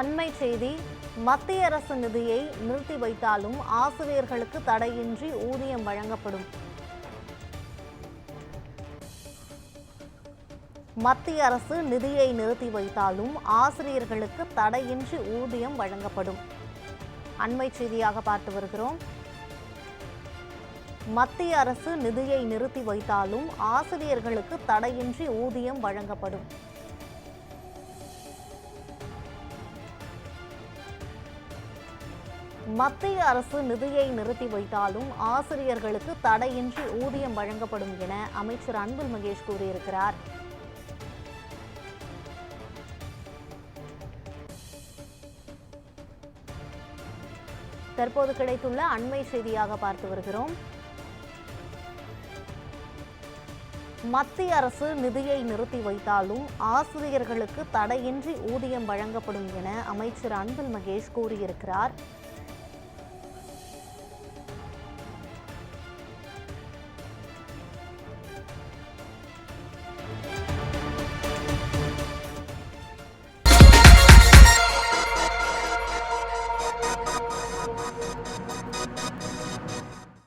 அண்மை செய்தி மத்திய அரசு நிதியை நிறுத்தி வைத்தாலும் ஆசிரியர்களுக்கு தடையின்றி ஊதியம் வழங்கப்படும். மத்திய அரசு நிதியை நிறுத்தி வைத்தாலும் ஆசிரியர்களுக்கு தடையின்றி ஊதியம் வழங்கப்படும். அண்மை செய்தியாக பார்த்து வருகிறோம். மத்திய அரசு நிதியை நிறுத்தி வைத்தாலும் ஆசிரியர்களுக்கு தடையின்றி ஊதியம் வழங்கப்படும். மத்திய அரசு நிதியை நிறுத்தி வைத்தாலும் ஆசிரியர்களுக்கு தடையின்றி ஊதியம் வழங்கப்படும் என அமைச்சர் அன்பில் மகேஷ் கூறியிருக்கிறார். தற்போது கிடைத்துள்ள அண்மை செய்தியாக பார்த்து வருகிறோம். மத்திய அரசு நிதியை நிறுத்தி வைத்தாலும் ஆசிரியர்களுக்கு தடையின்றி ஊதியம் வழங்கப்படும் என அமைச்சர் அன்பில் மகேஷ் கூறியிருக்கிறார்.